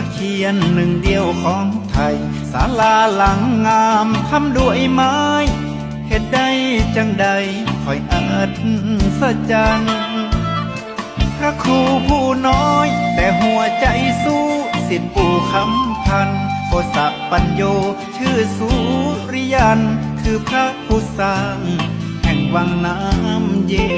ตะเคียนหนึ่งเดียวของไทยศาลาหลังงามทำด้วยไม้เหตุใดจังใดคอยอัศจรรย์พระครูผู้น้อย แต่หัวใจสู้สิทธิปู่คำพันโคสัพปัญโยชื่อสุริยัน คือพระผู้สร้าง แห่งวังน้ำเย็น